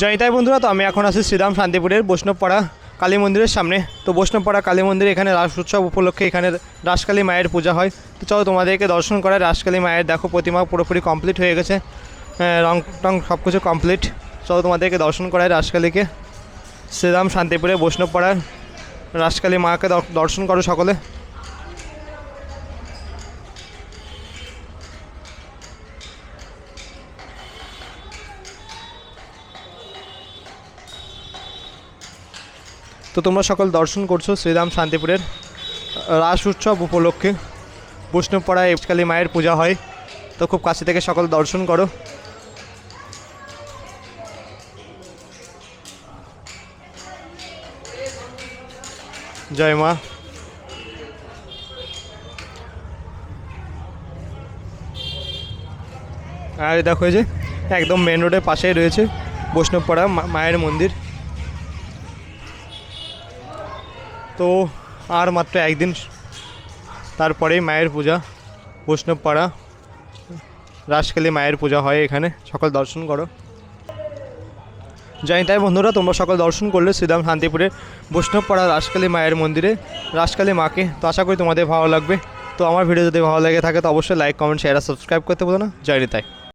জয়তাই বন্ধুরা, তো আমি এখন আছি শ্রীরাম শান্তিপুরের বৈষ্ণবপাড়া কালী মন্দিরের সামনে। তো বৈষ্ণবপাড়া কালী মন্দিরে এখানে রাস উৎসব উপলক্ষে এখানে রাসকালী মায়ের পূজা হয়। তো চলো তোমাদেরকে দর্শন করায়, রাসকালী মায়ের দেখো প্রতিমা পুরোপুরি কমপ্লিট হয়ে গেছে। রং টং সব কিছু কমপ্লিট চলো তোমাদেরকে দর্শন করায় রাসকালীকে। শ্রীরাম শান্তিপুরে বৈষ্ণবপাড়ার রাসকালী মাকে দর্শন করো সকলে। তো তোমরা সকল দর্শন করছ শ্রীরাম শান্তিপুরের রাস উৎসব উপলক্ষে। বৈষ্ণবপাড়ায় কালী মায়ের পূজা হয়। তো খুব কাছে থেকে সকল দর্শন করো। জয় মা। আর দেখো যে, একদম মেন রোডের পাশেই রয়েছে বৈষ্ণবপাড়া মায়ের মন্দির। তো আর মাত্র একদিন তারপরেই মায়ের পূজা, বৈষ্ণবপাড়া, রাসকালী মায়ের পূজা হয় এখানে। সকল দর্শন করো। জানি তাই বন্ধুরা, তোমরা সকল দর্শন করলে শ্রীরাম শান্তিপুরে বৈষ্ণবপাড়া রাসকালী মায়ের মন্দিরে, রাসকালী মাকে। তো আশা করি তোমাদের ভালো লাগবে। তো আমার ভিডিও যদি ভালো লেগে থাকে, তো অবশ্যই লাইক কমেন্ট শেয়ার আর সাবস্ক্রাইব করতে বলো না। জয় তাই।